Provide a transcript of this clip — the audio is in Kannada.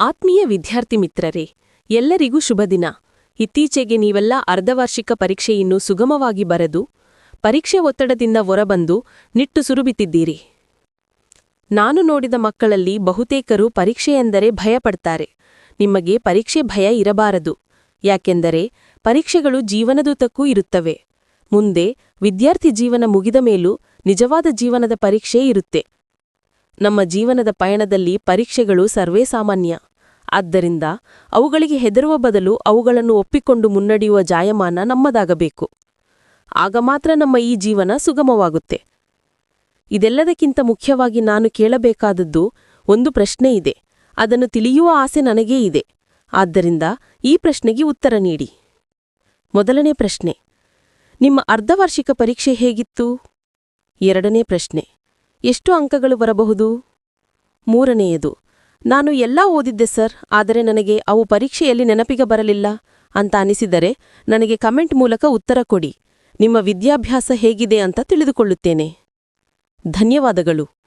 ಆತ್ಮೀಯ ವಿದ್ಯಾರ್ಥಿ ಮಿತ್ರರೇ, ಎಲ್ಲರಿಗೂ ಶುಭ ದಿನ. ಇತ್ತೀಚೆಗೆ ನೀವೆಲ್ಲ ಅರ್ಧವಾರ್ಷಿಕ ಪರೀಕ್ಷೆಯನ್ನು ಸುಗಮವಾಗಿ ಬರೆದು, ಪರೀಕ್ಷೆ ಒತ್ತಡದಿಂದ ಹೊರಬಂದು ನಿಟ್ಟು ಸುರುಬಿತಿದ್ದೀರಿ ನಾನು ನೋಡಿದ ಮಕ್ಕಳಲ್ಲಿ ಬಹುತೇಕರು ಪರೀಕ್ಷೆಯೆಂದರೆ ಭಯಪಡ್ತಾರೆ ನಿಮಗೆ ಪರೀಕ್ಷೆ ಭಯ ಇರಬಾರದು. ಯಾಕೆಂದರೆ ಪರೀಕ್ಷೆಗಳು ಜೀವನದುದ್ದಕ್ಕೂ ಇರುತ್ತವೆ. ಮುಂದೆ ವಿದ್ಯಾರ್ಥಿ ಜೀವನ ಮುಗಿದ ಮೇಲೂ ನಿಜವಾದ ಜೀವನದ ಪರೀಕ್ಷೆ ಇರುತ್ತೆ. ನಮ್ಮ ಜೀವನದ ಪಯಣದಲ್ಲಿ ಪರೀಕ್ಷೆಗಳು ಸರ್ವೇಸಾಮಾನ್ಯ ಆದ್ದರಿಂದ ಅವುಗಳಿಗೆ ಹೆದರುವ ಬದಲು ಅವುಗಳನ್ನು ಒಪ್ಪಿಕೊಂಡು ಮುನ್ನಡೆಯುವ ಜಾಯಮಾನ ನಮ್ಮದಾಗಬೇಕು. ಆಗ ಮಾತ್ರ ನಮ್ಮ ಈ ಜೀವನ ಸುಗಮವಾಗುತ್ತೆ. ಇದೆಲ್ಲದಕ್ಕಿಂತ ಮುಖ್ಯವಾಗಿ ನಾನು ಕೇಳಬೇಕಾದದ್ದು ಒಂದು ಪ್ರಶ್ನೆ ಇದೆ. ಅದನ್ನು ತಿಳಿಯುವ ಆಸೆ ನನಗೇ ಇದೆ. ಆದ್ದರಿಂದ ಈ ಪ್ರಶ್ನೆಗೆ ಉತ್ತರ ನೀಡಿ. ಮೊದಲನೇ ಪ್ರಶ್ನೆ, ನಿಮ್ಮ ಅರ್ಧವಾರ್ಷಿಕ ಪರೀಕ್ಷೆ ಹೇಗಿತ್ತು? ಎರಡನೇ ಪ್ರಶ್ನೆ, ಎಷ್ಟು ಅಂಕಗಳು ಬರಬಹುದು? ಮೂರನೆಯದು ನಾನು ಎಲ್ಲ ಓದಿದ್ದೆ, ಸರ್, ಆದರೆ ನನಗೆ ಅವು ಪರೀಕ್ಷೆಯಲ್ಲಿ ನೆನಪಿಗೆ ಬರಲಿಲ್ಲ ಅಂತ ಅನಿಸಿದರೆ ನನಗೆ ಕಮೆಂಟ್ ಮೂಲಕ ಉತ್ತರ ಕೊಡಿ. ನಿಮ್ಮ ವಿದ್ಯಾಭ್ಯಾಸ ಹೇಗಿದೆ ಅಂತ ತಿಳಿದುಕೊಳ್ಳುತ್ತೇನೆ. ಧನ್ಯವಾದಗಳು.